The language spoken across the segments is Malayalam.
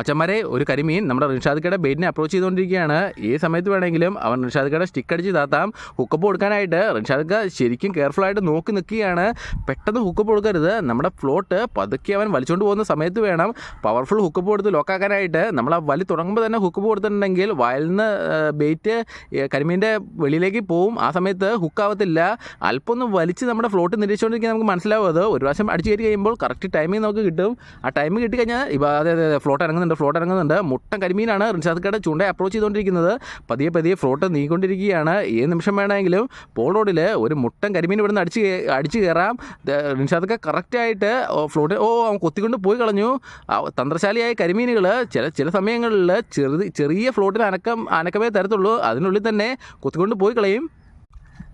മച്ചന്മാരെ ഒരു കരിമീൻ നമ്മുടെ റിഷാദ്ക്കയുടെ ബെയിറ്റിനെ അപ്രോച്ച് ചെയ്തുകൊണ്ടിരിക്കുകയാണ്. ഈ സമയത്ത് വേണമെങ്കിലും അവൻ റിഷാദ്ക്കയുടെ സ്റ്റിക്ക് അടിച്ച് താത്താം. ഹുക്കപ്പ് കൊടുക്കാനായിട്ട് റിഷാദ്ക്ക ശരിക്കും കെയർഫുൾ ആയിട്ട് നോക്കി നിൽക്കുകയാണ്. പെട്ടെന്ന് ഹുക്കപ്പ് കൊടുക്കരുത്. നമ്മുടെ ഫ്ലോട്ട് പതുക്കെ അവൻ വലിച്ചുകൊണ്ട് പോകുന്ന സമയത്ത് വേണം പവർഫുൾ ഹുക്കപ്പ് കൊടുത്ത് ലോക്കാക്കാനായിട്ട് നമ്മൾ ആ വലി തുടങ്ങുമ്പോൾ തന്നെ ഹുക്കപ്പ് കൊടുത്തിട്ടുണ്ടെങ്കിൽ വയലിൽ നിന്ന് ബെയ്റ്റ് കരിമീന്റെ വെളിയിലേക്ക് പോവും. ആ സമയത്ത് ഹുക്കാവത്തില്ല അല്പം ഒന്ന് വലിച്ച് നമ്മുടെ ഫ്ലോട്ട് നിരീക്ഷിച്ചുകൊണ്ടിരിക്കാൻ നമുക്ക് മനസ്സിലാവും അത്. ഒരു പ്രാവശ്യം അടിച്ച് കയറി കഴിയുമ്പോൾ കറക്റ്റ് ടൈമിങ് നമുക്ക് കിട്ടും. ആ ടൈം കിട്ടിക്കഴിഞ്ഞാൽ ഇപ്പോൾ അതെ അതെ ഫ്ലോട്ട് ഇറങ്ങുന്നുണ്ട്. ഫ്ലോട്ട് ഇറങ്ങുന്നുണ്ട്. മുട്ടൻ കരിമീനാണ് റിൻഷാദ് ചൂണ്ട അപ്രോച്ച് ചെയ്തുകൊണ്ടിരിക്കുന്നത്. പതിയെ പതിയെ ഫ്ലോട്ട് നീങ്ങിക്കൊണ്ടിരിക്കുകയാണ്. ഏത് നിമിഷം വേണമെങ്കിലും പോൾ റോഡിൽ ഒരു മുട്ടൻ കരിമീൻ ഇവിടുന്ന് അടിച്ച് അടിച്ച് കയറാം. റിൻഷാദ്ക്ക കറക്റ്റായിട്ട് ഫ്ലോട്ട് ഓ അവൻ കൊത്തിക്കൊണ്ട് പോയി കളഞ്ഞു. തന്ത്രശാലിയായ കരിമീനുകൾ ചില ചില സമയങ്ങളിൽ ചെറു ചെറിയ ഫ്ലോട്ടിൽ അനക്കം അനക്കമേ തരത്തുള്ളൂ. അതിനുള്ളിൽ തന്നെ കൊത്തിക്കൊണ്ട് പോയി കളയും.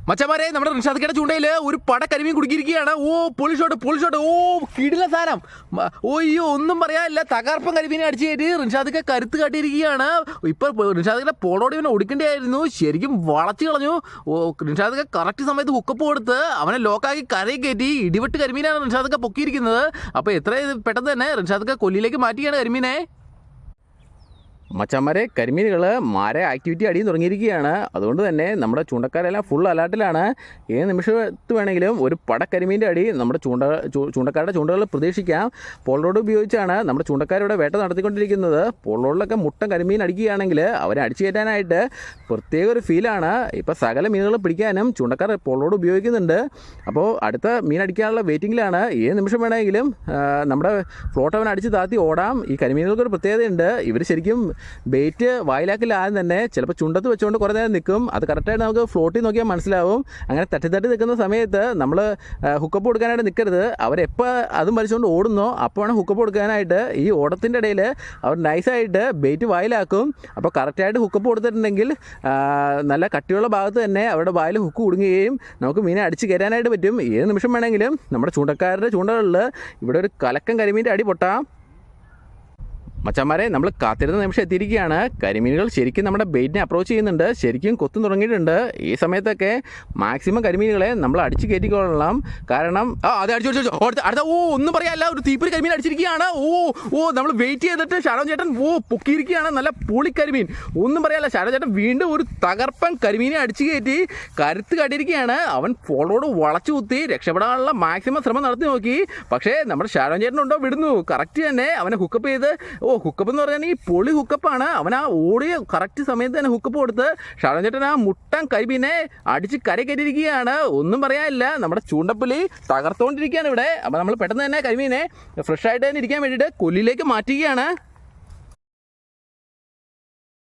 മച്ചമാരെ നമ്മുടെ റിൻഷാദക്കയുടെ ചൂണ്ടയിൽ ഒരു പട കരിമീൻ കുടുക്കിയിരിക്കുകയാണ്. ഓ പൊളിഷോട്ട് പൊളിഷോട്ട് ഓ കിടില സാധനം. മ- ഓ അയ്യോ ഒന്നും പറയാനില്ല. തകർപ്പം കരിമീനെ അടിച്ച് കയറ്റി റിൻഷാദക്ക കരുത്ത് കാട്ടിയിരിക്കുകയാണ്. ഇപ്പോൾ റിൻഷാദക്കയുടെ പോളോടി ഇവനെ ഒടുക്കേണ്ടിയായിരുന്നു ശരിക്കും വളച്ച് കളഞ്ഞു. ഓ റിൻഷാദക്ക കറക്റ്റ് സമയത്ത് ഹുക്കപ്പ് കൊടുത്ത് അവനെ ലോക്കാക്കി കരയിൽ കയറ്റി ഇടിവെട്ട് കരിമീനാണ് റിൻഷാദക്ക പൊക്കിയിരിക്കുന്നത്. അപ്പോൾ എത്ര പെട്ടെന്ന് തന്നെ റിൻഷാദക്ക കൊല്ലിയിലേക്ക് മാറ്റിയാണ് കരിമീനെ? മച്ചന്മാരെ കരിമീനുകൾ മാരെ ആക്ടിവിറ്റി അടിയും തുടങ്ങിയിരിക്കുകയാണ്. അതുകൊണ്ട് തന്നെ നമ്മുടെ ചൂണ്ടക്കാരെല്ലാം ഫുൾ അലേർട്ടിലാണ്. ഏത് നിമിഷത്ത് വേണമെങ്കിലും ഒരു പട കരിമീന്റെ അടി നമ്മുടെ ചൂണ്ട ചൂണ്ടക്കാരുടെ ചൂണ്ടകൾ പ്രതീക്ഷിക്കാം. പോൾ റോഡ് ഉപയോഗിച്ചാണ് നമ്മുടെ ചൂണ്ടക്കാരുടെ വേട്ട നടത്തിക്കൊണ്ടിരിക്കുന്നത്. പോൾ റോഡിലൊക്കെ മുട്ടൻ കരിമീൻ അടിക്കുകയാണെങ്കിൽ അവരെ അടിച്ചു കയറ്റാനായിട്ട് പ്രത്യേക ഒരു ഫീലാണ് ഇപ്പോൾ സകല മീനുകൾ പിടിക്കാനും ചൂണ്ടക്കാർ പോൾ റോഡ് ഉപയോഗിക്കുന്നുണ്ട്. അപ്പോൾ അടുത്ത മീൻ അടിക്കാനുള്ള വെയിറ്റിങ്ങിലാണ് ഏത് നിമിഷം വേണമെങ്കിലും നമ്മുടെ ഫ്ലോട്ട് അടിച്ച് താത്തി ഓടാം. ഈ കരിമീനുകൾക്ക് ഒരു പ്രത്യേകതയുണ്ട്. ഇവർ ശരിക്കും ബെയ്റ്റ് വായിലാക്കിൽ ആദ്യം തന്നെ ചിലപ്പോൾ ചുണ്ടത്ത് വെച്ചുകൊണ്ട് കുറേ നേരം നിൽക്കും. അത് കറക്റ്റായിട്ട് നമുക്ക് ഫ്ലോട്ടിൽ നോക്കിയാൽ മനസ്സിലാവും. അങ്ങനെ തട്ടി തട്ടി നിൽക്കുന്ന സമയത്ത് നമ്മൾ ഹുക്കപ്പ് കൊടുക്കാനായിട്ട് നിൽക്കരുത്. അവരെപ്പോൾ അതും വലിച്ചുകൊണ്ട് ഓടുന്നോ അപ്പോൾ വേണം ഹുക്കപ്പ് കൊടുക്കാനായിട്ട്. ഈ ഓടത്തിന്റെ ഇടയിൽ അവർ നൈസായിട്ട് ബെയ്റ്റ് വായിലാക്കും. അപ്പോൾ കറക്റ്റായിട്ട് ഹുക്കപ്പ് കൊടുത്തിട്ടുണ്ടെങ്കിൽ നല്ല കട്ടിയുള്ള ഭാഗത്ത് തന്നെ അവരുടെ വായിൽ ഹുക്ക് കുടുങ്ങുകയും നമുക്ക് മീനെ അടിച്ച് കയറാനായിട്ട് പറ്റും. ഏത് നിമിഷം വേണമെങ്കിലും നമ്മുടെ ചൂണ്ടക്കാരുടെ ചൂണ്ടകളിൽ ഇവിടെ ഒരു കലക്കം കരിമീന്റെ അടി പൊട്ടാം. മച്ചന്മാരെ നമ്മൾ കാത്തിരുന്ന നിമിഷം എത്തിയിരിക്കുകയാണ്. കരിമീനുകൾ ശരിക്കും നമ്മുടെ ബെയ്റ്റിനെ അപ്രോച്ച് ചെയ്യുന്നുണ്ട്. ശരിക്കും കൊത്തു തുടങ്ങിയിട്ടുണ്ട്. ഈ സമയത്തൊക്കെ മാക്സിമം കരിമീനുകളെ നമ്മൾ അടിച്ച് കയറ്റിക്കൊള്ളണം. കാരണം ആ അതെ അടിച്ചു അടിച്ചു. അടുത്ത ഓ ഒന്നും പറയാല്ല ഒരു തീപ്പൊരി കരിമീൻ അടിച്ചിരിക്കുകയാണ്. ഓ ഓ നമ്മൾ വെയിറ്റ് ചെയ്തിട്ട് ഷാരോൺ ചേട്ടൻ ഓ പൊക്കിയിരിക്കുകയാണ്. നല്ല പൊളിക്കരിമീൻ ഒന്നും പറയാല്ല ഷാരോൺ ചേട്ടൻ വീണ്ടും ഒരു തകർപ്പൻ കരിമീനെ അടിച്ചു കയറ്റി കരുത്ത് കാട്ടിയിരിക്കുകയാണ്. അവൻ ഫോളോട് വളച്ചു കുത്തി രക്ഷപ്പെടാനുള്ള മാക്സിമം ശ്രമം നടത്തി നോക്കി. പക്ഷേ നമ്മുടെ ഷാരോൺ ചേട്ടനുണ്ടോ? വിടുന്നു. കറക്റ്റ് തന്നെ. അവനെ ഹുക്കപ്പ് ചെയ്ത് ഓ ഹുക്കപ്പ് എന്ന് പറഞ്ഞാൽ ഈ പൊളി ഹുക്കപ്പാണ് അവൻ ആ ഓടിയ കറക്റ്റ് സമയത്ത് തന്നെ ഹുക്കപ്പ് കൊടുത്ത് ഷാരോൺ ചേട്ടൻ ആ മുട്ടൻ കരിമീനെ അടിച്ച് കര കയറ്റിയിരിക്കുകയാണ്. ഒന്നും പറയാനില്ല. നമ്മുടെ ചൂണ്ടപ്പുലി തകർത്തുകൊണ്ടിരിക്കുകയാണ് ഇവിടെ. അപ്പോൾ നമ്മൾ പെട്ടെന്ന് തന്നെ കരിമീനെ ഫ്രഷ് ആയിട്ട് തന്നെ ഇരിക്കാൻ വേണ്ടിയിട്ട് കൊല്ലിലേക്ക് മാറ്റുകയാണ്.